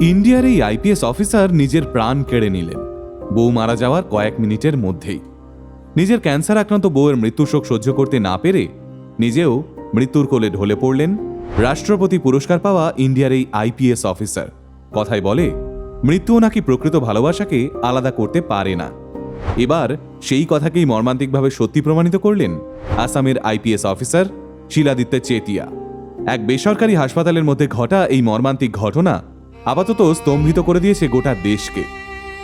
ইন্ডিয়ার এই IPS officer নিজের প্রাণ কেড়ে নিলেন। বউ মারা যাওয়ার কয়েক মিনিটের মধ্যেই। নিজের ক্যান্সার আক্রান্ত বউয়ের মৃত্যু শোক সহ্য করতে না পেরে নিজেও মৃত্যুর কোলে ঢলে পড়লেন রাষ্ট্রপতি পুরস্কার পাওয়া ইন্ডিয়ার এই আইপিএস অফিসার। কথায় বলে, মৃত্যুও নাকি প্রকৃত ভালোবাসাকে আলাদা করতে পারে না। এবার সেই কথাকেই মর্মান্তিকভাবে সত্যি প্রমাণিত করলেন আসামের আইপিএস অফিসার শিলাদিত্য চেতিয়া। এক বেসরকারি হাসপাতালের মধ্যে ঘটা এই মর্মান্তিক ঘটনা আপাতত স্তম্ভিত করে দিয়েছে গোটা দেশকে।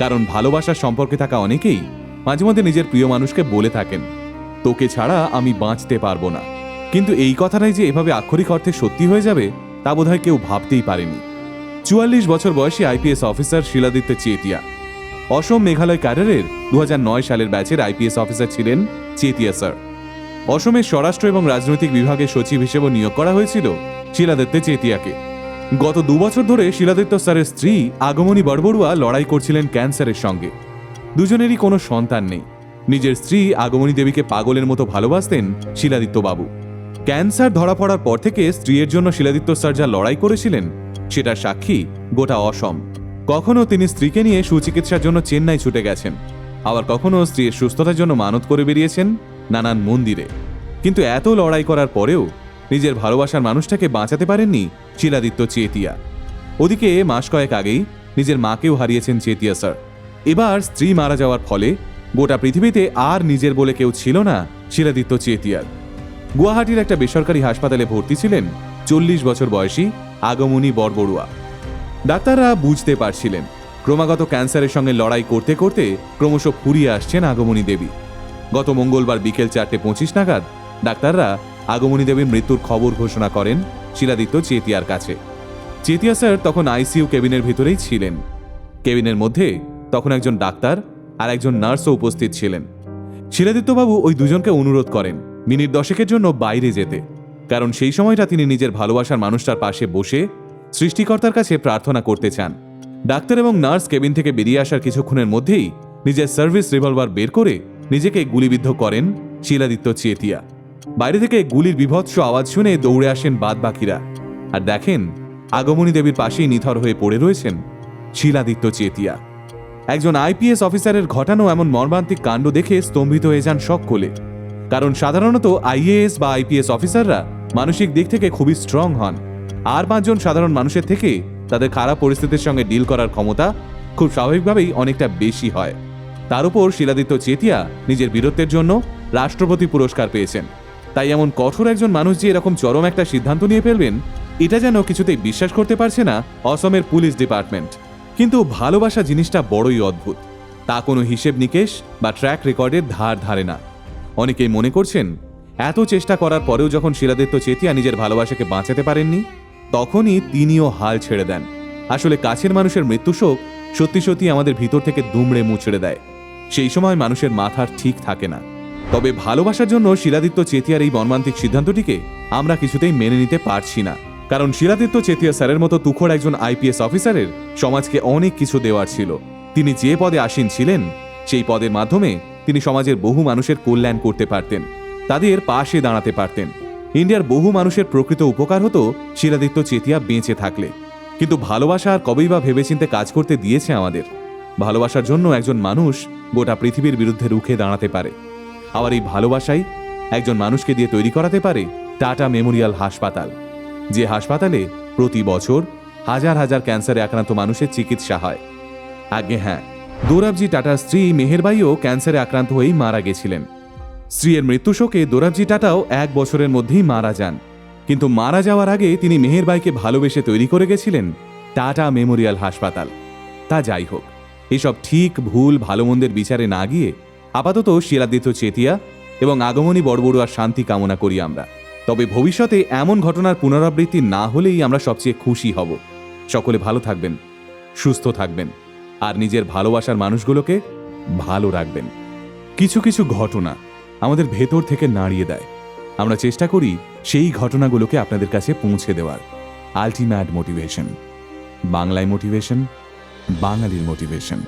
কারণ ভালোবাসার সম্পর্কে থাকা অনেকেই মাঝে মধ্যে নিজের প্রিয় মানুষকে বলে থাকেন, তোকে ছাড়া আমি বাঁচতে পারব না। কিন্তু এই কথাটাই যে এভাবে আক্ষরিক অর্থে সত্যি হয়ে যাবে, তা বোধহয় কেউ ভাবতেই পারেনি। চুয়াল্লিশ বছর বয়সী আইপিএস অফিসার শিলাদিত্য চেতিয়া, অসম মেঘালয় ক্যাডারের দু সালের ব্যাচের আইপিএস অফিসার ছিলেন চেতিয়া স্যার। অসমের স্বরাষ্ট্র এবং রাজনৈতিক বিভাগের সচিব হিসেবে নিয়োগ করা হয়েছিল শিলাদিত্য চেতিয়াকে। গত দুবছর ধরে শিলাদিত্য স্যারের স্ত্রী আগমনী বড়বড়ুয়া লড়াই করছিলেন ক্যান্সারের সঙ্গে। দুজনেরই কোনো সন্তান নেই। নিজের স্ত্রী আগমনী দেবীকে পাগলের মতো ভালোবাসতেন শিলাদিত্য বাবু। ক্যান্সার ধরা পড়ার পর থেকে স্ত্রীর জন্য শিলাদিত্য স্যার যা লড়াই করেছিলেন, সেটার সাক্ষী গোটা অসম। কখনো তিনি স্ত্রীকে নিয়ে সুচিকিৎসার জন্য চেন্নাই ছুটে গেছেন। আবার কখনো স্ত্রীর সুস্থতার জন্য মানত করে বেরিয়েছেন নানান মন্দিরে। কিন্তু এত লড়াই করার পরেও নিজের ভালোবাসার মানুষটাকে বাঁচাতে পারেননি শিলাদিত্য চেতিয়া। ওদিকে মাস কয়েক আগেই নিজের মাকেও হারিয়েছেন চেতিয়া, স্যার। এবার স্ত্রী মারা যাওয়ার ফলে গোটা পৃথিবীতে আর নিজের বলে কেউ ছিল না শিলাদিত্য চেতিয়ার গুয়াহাটির একটা বেসরকারি হাসপাতালে ভর্তি ছিলেন চল্লিশ বছর বয়সী আগমনী বরবড়ুয়া। ডাক্তাররা বুঝতে পারছিলেন, ক্রমাগত ক্যান্সারের সঙ্গে লড়াই করতে করতে ক্রমশ ফুরিয়ে আসছেন আগমনী দেবী। গত মঙ্গলবার বিকেল চারটে পঁচিশ নাগাদ ডাক্তাররা আগমনী দেবীর মৃত্যুর খবর ঘোষণা করেন শিলাদিত্য চেতিয়ার কাছে। চেতিয়া স্যার তখন আইসিইউ কেবিনের ভিতরেই ছিলেন। কেবিনের মধ্যে তখন একজন ডাক্তার আর একজন নার্সও উপস্থিত ছিলেন। শিলাদিত্যবাবু ওই দুজনকে অনুরোধ করেন মিনিট দশেকের জন্য বাইরে যেতে, কারণ সেই সময়টা তিনি নিজের ভালোবাসার মানুষটার পাশে বসে সৃষ্টিকর্তার কাছে প্রার্থনা করতে চান। ডাক্তার এবং নার্স কেবিন থেকে বেরিয়ে আসার কিছুক্ষণের মধ্যেই নিজের সার্ভিস রিভলভার বের করে নিজেকে গুলিবিদ্ধ করেন শিলাদিত্য চেতিয়া। বাইরে থেকে গুলির বিভৎস আওয়াজ শুনে দৌড়ে আসেন বাদ বাকিরা আর দেখেন, আগমনী দেবীর পাশেই নিথর হয়ে পড়ে রয়েছেন শিলাদিত্য চেতিয়া। একজন আইপিএস অফিসারের ঘটানো এমন মর্মান্তিক কাণ্ড দেখে স্তম্ভিত হয়ে যান সকলে। কারণ সাধারণত আইএএস বা আইপিএস অফিসাররা মানসিক দিক থেকে খুবই স্ট্রং হন। আর পাঁচজন সাধারণ মানুষের থেকে তাদের খারাপ পরিস্থিতির সঙ্গে ডিল করার ক্ষমতা খুব স্বাভাবিকভাবেই অনেকটা বেশি হয়। তার উপর শিলাদিত্য চেতিয়া নিজের বীরত্বের জন্য রাষ্ট্রপতি পুরস্কার পেয়েছেন। তাই এমন কঠোর একজন মানুষ যে এরকম চরম একটা সিদ্ধান্ত নিয়ে ফেলবেন, এটা যেন কিছুতেই বিশ্বাস করতে পারছে না অসমের পুলিশ ডিপার্টমেন্ট। কিন্তু ভালোবাসা জিনিসটা বড়ই অদ্ভুত। তা কোনো হিসেব নিকেশ বা ট্র্যাক রেকর্ডের ধার ধারে না। অনেকেই মনে করছেন, এত চেষ্টা করার পরেও যখন শিলাদিত্য চেতিয়া নিজের ভালোবাসাকে বাঁচাতে পারেননি, তখনই তিনিও হাল ছেড়ে দেন। আসলে কাছের মানুষের মৃত্যু শোক সত্যি সত্যি আমাদের ভিতর থেকে দুমড়ে মুচড়ে দেয়। সেই সময় মানুষের মাথার ঠিক থাকে না। তবে ভালোবাসার জন্য শিলাদিত্য চেতিয়ার এই মর্মান্তিক সিদ্ধান্তটিকে আমরা কিছুতেই মেনে নিতে পারছি না। কারণ শিলাদিত্য চেতিয়া স্যারের মতো তুখোড় একজন আইপিএস অফিসারের সমাজকে অনেক কিছু দেওয়ার ছিল। তিনি যে পদে আসীন ছিলেন, সেই পদের মাধ্যমে তিনি সমাজের বহু মানুষের কল্যাণ করতে পারতেন, তাদের পাশে দাঁড়াতে পারতেন। ইন্ডিয়ার বহু মানুষের প্রকৃত উপকার হতো শিলাদিত্য চেতিয়া বেঁচে থাকলে। কিন্তু ভালোবাসা আর কবেই বা ভেবেচিন্তে কাজ করতে দিয়েছে আমাদের। ভালোবাসার জন্য একজন মানুষ গোটা পৃথিবীর বিরুদ্ধে রুখে দাঁড়াতে পারে। আবার এই ভালোবাসাই একজন মানুষকে দিয়ে তৈরি করাতে পারে টাটা মেমোরিয়াল হাসপাতাল, যে হাসপাতালে প্রতি বছর হাজার হাজার ক্যান্সারে আক্রান্ত মানুষের চিকিৎসা হয়। আগে হ্যাঁ দৌরাবজি টাটার স্ত্রী মেহেরবাইও ক্যান্সারে আক্রান্ত হয়েই মারা গেছিলেন। স্ত্রীর মৃত্যু শোকে দোরাবজি টাটাও এক বছরের মধ্যেই মারা যান। কিন্তু মারা যাওয়ার আগে তিনি মেহেরবাইকে ভালোবেসে তৈরি করে গেছিলেন টাটা মেমোরিয়াল হাসপাতাল। তা যাই হোক, এসব ঠিক, ভুল, ভালো মন্দের বিচারে না গিয়ে আপাতত শিলাদিত্য চেতিয়া এবং আগমনী বড়বড়ুয়ার শান্তি কামনা করি আমরা। তবে ভবিষ্যতে এমন ঘটনার পুনরাবৃত্তি না হলেই আমরা সবচেয়ে খুশি হব। সকলে ভালো থাকবেন, সুস্থ থাকবেন, আর নিজের ভালোবাসার মানুষগুলোকে ভালো রাখবেন। কিছু কিছু ঘটনা আমাদের ভেতর থেকে নাড়িয়ে দেয়। আমরা চেষ্টা করি সেই ঘটনাগুলোকে আপনাদের কাছে পৌঁছে দেওয়ার। আলটিমেট মোটিভেশন, বাংলায় মোটিভেশন, বাঙালির মোটিভেশন।